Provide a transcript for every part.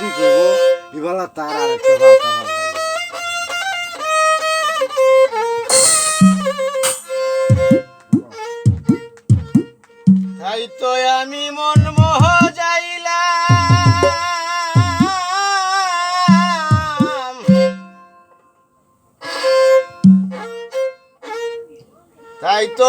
কি করব? এবেলা তার আর একটা ভাষা তাই তো আমি মন মোহ যাইলাম। তাই তো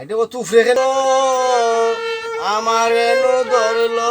এটা ও তুফরে আমার এলো ধরলো।